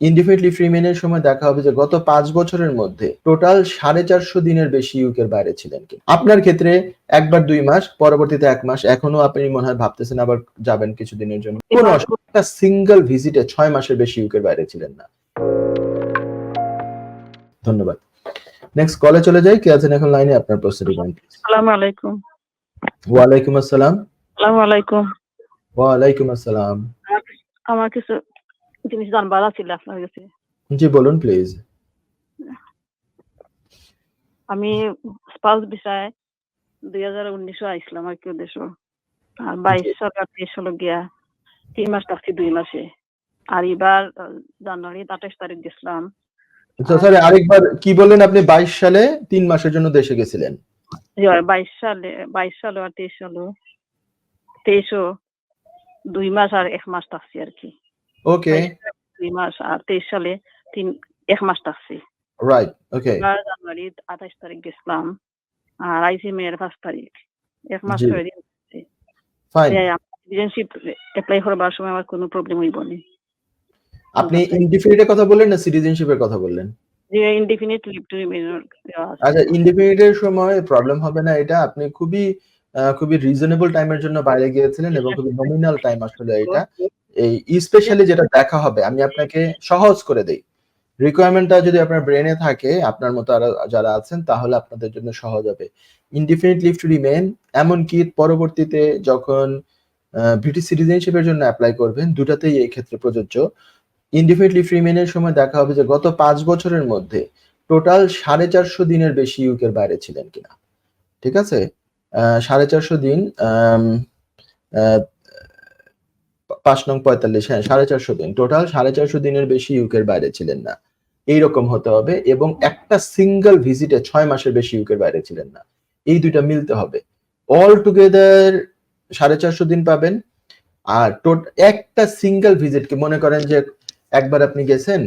Indefinite free মেনের সময় দেখা হবে যে গত পাঁচ বছরের মধ্যে টোটাল সাড়ে চারশো দিনের বেশি ইউকের বাইরে ছিলেন কি আপনার ক্ষেত্রে একবার দুই মাস পরবর্তীতে এক মাস এখনও আপনি মনে হয় ভাবতেছেন আবার যাবেন কিছুদিনের জন্য। কোন একটা সিঙ্গেল ভিজিটে ছয় মাসের বেশি ইউকের বাইরে ছিলেন না। ধন্যবাদ। নেক্সট কলে চলে যাই কে আছেন এখন লাইনে? আপনার প্রস্তুতি পয়েন্ট আসসালামু আলাইকুম। ওয়ালাইকুম আসসালাম। আসসালামু আলাইকুম। ওয়ালাইকুম আসসালাম। আমার কিছু জিনিস জানবার আছিল আপনার কাছে? জি বলুন প্লিজ আমি স্পাউস বিষয়ে দুই হাজার উনিশে আইছিলাম আর কি দেশ আর বাইশ সাল আর তেইশ সাল গিয়া তিন মাস থাকছি দুই মাসে। আর এবার জানুয়ারি আঠাশ তারিখ গেছিলাম। সরি আরেকবার কি বললেন আপনি? বাইশ সালে তিন মাসের জন্য দেশে গেছিলেন? বাইশ সালে বাইশ সালে আর তেইশ সালে তেইশও দুই মাস আর এক মাস থাকছি আর কি। ওকে দুই মাস আর তেইশ সালে তিন এক মাস থাকছি। রাইট ওকে জানুয়ারি আঠাশ তারিখ গেছিলাম। আর আইসি মেয়ের পাঁচ তারিখ। এক মাস। ছয় দিন সিটিজেনশিপ অ্যাপ্লাই করবার সময় আমার কোনো প্রবলেম হইব না। আপনি ইনডিফিনিটের কথা বললেন না সিটিজেনশিপের কথা বললেন? ইনডিফিনিট লিভ টু রিমেইন আচ্ছা ইনডিফিনিটের সময় প্রবলেম হবে না এটা। আপনি খুবই খুবই রিজনেবল টাইমের জন্য বাইরে গিয়েছিলেন এবং খুবই নমিনাল টাইম আসলে এটা। এই স্পেশালি যেটা দেখা হবে, আমি আপনাকে সহজ করে দেই। রিকোয়ারমেন্টটা যদি আপনার ব্রেনে থাকে, আপনার মতো আরও যারা আছেন, তাহলে আপনাদের জন্য সহজ হবে। ইনডিফিনিট লিভ টু রিমেন এমনকি পরবর্তীতে যখন ব্রিটিশ সিটিজেনশিপের জন্য অ্যাপ্লাই করবেন, দুটাতেই এই ক্ষেত্রে প্রযোজ্য। ইনডিফিনিট লিভ রিমেনের সময় দেখা হবে যে গত পাঁচ বছরের মধ্যে টোটাল সাড়ে চারশো দিনের বেশি ইউকের বাইরে ছিলেন কিনা। ঠিক আছে? সাড়ে চারশো দিন পাঁচ নং পঁয়তাল্লিশ হ্যাঁ সাড়ে চারশো দিন। টোটাল সাড়ে চারশো দিনের বেশি ইউকের বাইরে ছিলেন না। এইরকম হতে হবে এবং একটা সিঙ্গেল ভিজিটে ছয় মাসের বেশি ইউকের বাইরে ছিলেন না। এই দুইটা মিলতে হবে। অল টুগেদার সাড়ে চারশো দিন পাবেন। আর একটা সিঙ্গেল ভিজিটকে মনে করেন যে একবার আপনি গেছেন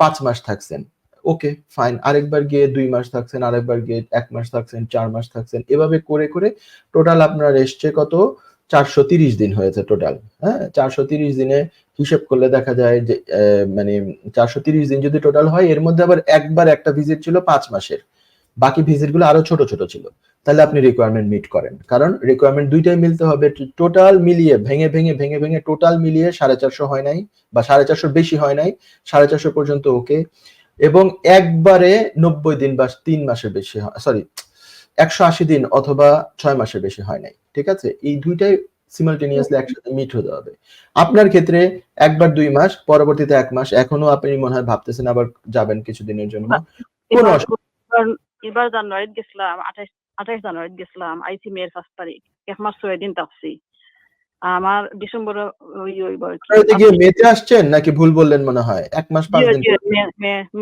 পাঁচ মাস থাকছেন। ওকে ফাইন আরেকবার গিয়ে দুই মাস থাকছেন, আরেকবার গিয়ে এক মাস থাকছেন, চার মাস থাকছেন। এভাবে করে করে টোটাল আপনার এসছে কত? চারশো তিরিশ দিন হয়েছে টোটাল হ্যাঁ? চারশো তিরিশ দিনে হিসেব করলে দেখা যায় যে মানে চারশো তিরিশ দিন যদি টোটাল হয়, এর মধ্যে আবার একবার একটা ভিজিট ছিল পাঁচ মাসের। বাকি ভিজিটগুলো আরও ছোট ছোট ছিল। তাহলে আপনি রিকোয়ারমেন্ট মিট করেন। কারণ রিকোয়ারমেন্ট দুইটাই মিলতে হবে। টোটাল মিলিয়ে, ভেঙে ভেঙে ভেঙে ভেঙে টোটাল মিলিয়ে সাড়ে চারশো হয় নাই বা সাড়ে চারশোর বেশি হয় নাই, সাড়ে চারশো পর্যন্ত ওকে এবং একবারে নব্বই দিন বা তিন মাসের বেশি সরি একশো আশি দিন অথবা ছয় মাসের বেশি হয় নাই ঠিক আছে? এই দুইটাই সিমালটেনিয়াসলি একসাথে মিট হতে হবে। আপনার ক্ষেত্রে একবার দুই মাস পরবর্তীতে এক মাস এখনও আপনি মনে হয় ভাবতেছেন আবার যাবেন কিছুদিনের জন্য। কোনো এবার জানুয়ারিত গেছিলাম আঠাশ আঠাশ জানুয়ারিত গেছিলাম আইসি মেয়ের পাঁচ তারিখ এক মাস ছয় দিন থাকছি আমার ডিসেম্বর গিয়ে মেতে আসছেন নাকি ভুল বললেন মনে হয়? এক মাস পাঁচ দিন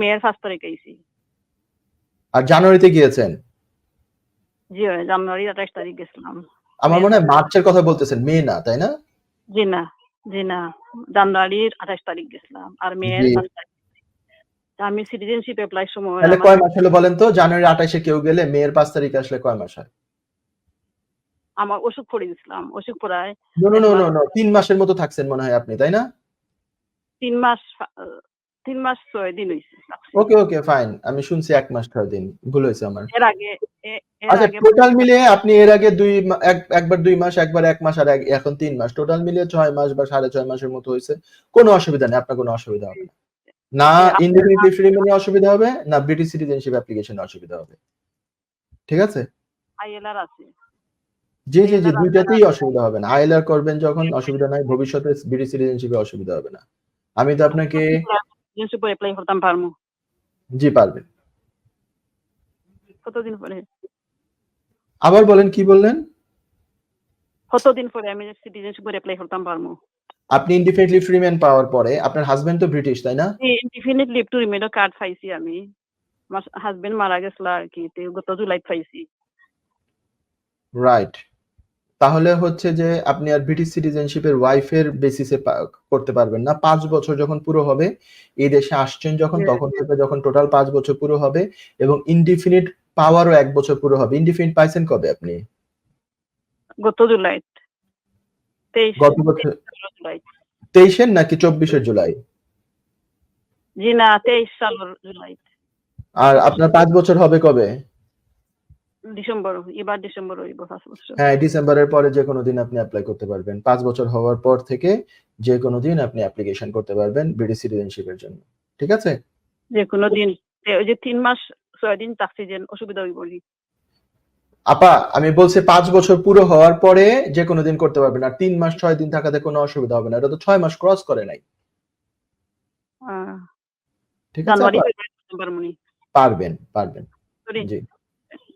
মেয়ের পাঁচ তারিখ আইসি। আর জানুয়ারিতে গিয়েছেন? জি জানুয়ারি আঠাশ তারিখ গেছিলাম। আমার মনে হয় মার্চের কথা বলতেছেন মে না তাই না? জি না জি না জানুয়ারির আঠাশ তারিখ গেছিলাম আর মেয়ের আমি সিটিজেনশিপ অ্যাপ্লাই সময় তাহলে কয় মাস হলো বলেন তো? জানুয়ারি আঠাশে কেউ গেলে মেয়ের পাঁচ তারিখে আসলে কয় মাস হয়? আমার অসুখ পড়ে গেছিলাম অসুখ পড়ায় নো নো নো তিন মাসের মতো থাকছেন মনে হয় আপনি তাই না? তিন মাস তিন মাস ছয় দিন হয়েছে ওকে ওকে ফাইন আমি শুনছি এক মাস ছয় দিন ভুল হয়েছে আমার। এর আগে আচ্ছা টোটাল মিলিয়ে আপনি এর আগে দুই একবার দুই মাস একবার এক মাস আর এখন তিন মাস। টোটাল মিলিয়ে ছয় মাস বা সাড়ে ছয় মাসের মতো হয়েছে। কোনো অসুবিধা নেই আপনার কোনো অসুবিধা হবে না। না ইন্ডিপেন্ডেন্ট রিমেনি অসুবিধা হবে না ব্রিটিশ সিটিজেনশিপ অ্যাপ্লিকেশনে অসুবিধা হবে। ঠিক আছে? আইএলআর আছে। জি জি জি দুইটাতেই অসুবিধা হবে না। আইএলআর করবেন যখন অসুবিধা নাই। ভবিষ্যতে ব্রিটিশ সিটিজেনশিপে অসুবিধা হবে না। আমি তো আপনাকে সিটিজেনশিপ অ্যাপ্লাই করতাম পারমু জি পারবেন কতদিন পরে? আবার বলেন কি বললেন? কতদিন পরে আমি সিটিজেনশিপ অ্যাপ্লাই করতাম পারমু আপনি ইন্ডিপেন্ডেন্ট লিভ রিমেন পাওয়ার পরে আপনার হাজবেন্ড তো ব্রিটিশ তাই না? Indefinite leave to remain card পাইছি আমি। আমার হাজবেন্ড মারা গেছিল আর কি তো গত জুলাইত পাইছি। রাইট তাহলে হচ্ছে যে আপনি আর ব্রিটিশ সিটিজেনশিপের ওয়াইফের বেসিসে করতে পারবেন না। পাঁচ বছর যখন পুরো হবে এই দেশে আসছেন যখন তখন থেকে যখন টোটাল পাঁচ বছর পুরো হবে এবং ইনডিফিনিট পাওয়ারও এক বছর পুরো হবে। ইনডিফিনিট পাইছেন কবে আপনি? গত জুলাই। গত বছর তেইশের নাকি চব্বিশের জুলাই? জি না তেইশ সালের জুলাই। আর আপনার পাঁচ বছর হবে কবে? ডিসেম্বর এবার ডিসেম্বর হইব বছর হ্যাঁ ডিসেম্বরের পরে যে কোনো দিন আপনি অ্যাপ্লাই করতে পারবেন। পাঁচ বছর হওয়ার পর থেকে যে কোনো দিন আপনি অ্যাপ্লিকেশন করতে পারবেন বিডি সিটিজেনশিপের জন্য। ঠিক আছে? যে কোনো দিন ওই যে তিন মাস ছয় দিন থাকছি যে অসুবিধা হইব নি আপা আমি বলছি পাঁচ বছর পুরো হওয়ার পরে যে কোনো দিন করতে পারবেন। আর তিন মাস ছয় দিন থাকাতে কোনো অসুবিধা হবে না। এটা তো ছয় মাস ক্রস করে নাই। ঠিক আছে? পারবেন পারবেন। জি।